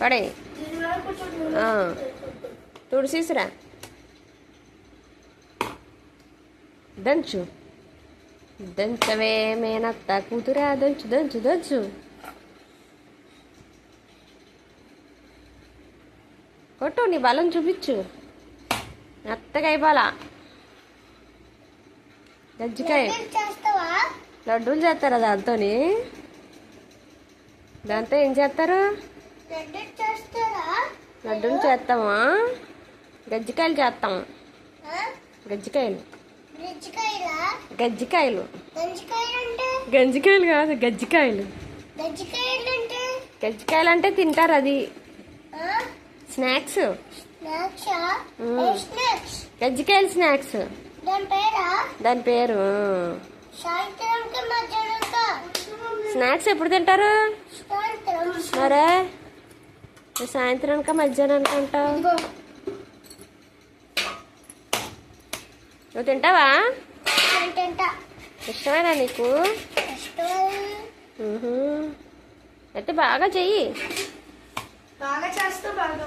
పడే. తుడిసిసిరా దంచు. దంచవే మేనత్త కూతురా దంచు దంచు దంచు. కొట్టు నీ బలం చూపించు. మెత్తగా అయిపోవాల? గజ్జికాయ లడ్డూలు చేస్తారా దాంతోని? దాంతో ఏం చేస్తారా? లడ్డూలు చేస్తామా? గజ్జికాయలు చేస్తాము ఆ? గజ్జికాయలు. గజ్జికాయలా? గజ్జికాయలు. గంజికాయలు కాదు గజ్జికాయలు. గజ్జికాయలు అంటే తింటారు అది? స్నాక్స్. గజ్జికాయలు స్నాక్స్. దాని పేరా? స్నాక్స్ ఎప్పుడు తింటారు? మరే? సాయంత్రానిక మధ్యాహ్నానికి అంటావు నువ్వు తింటావా? తింటా. ఇష్టమేనా నీకు. అయితే బాగా చెయ్యి. బాగా చేస్తా బాగా?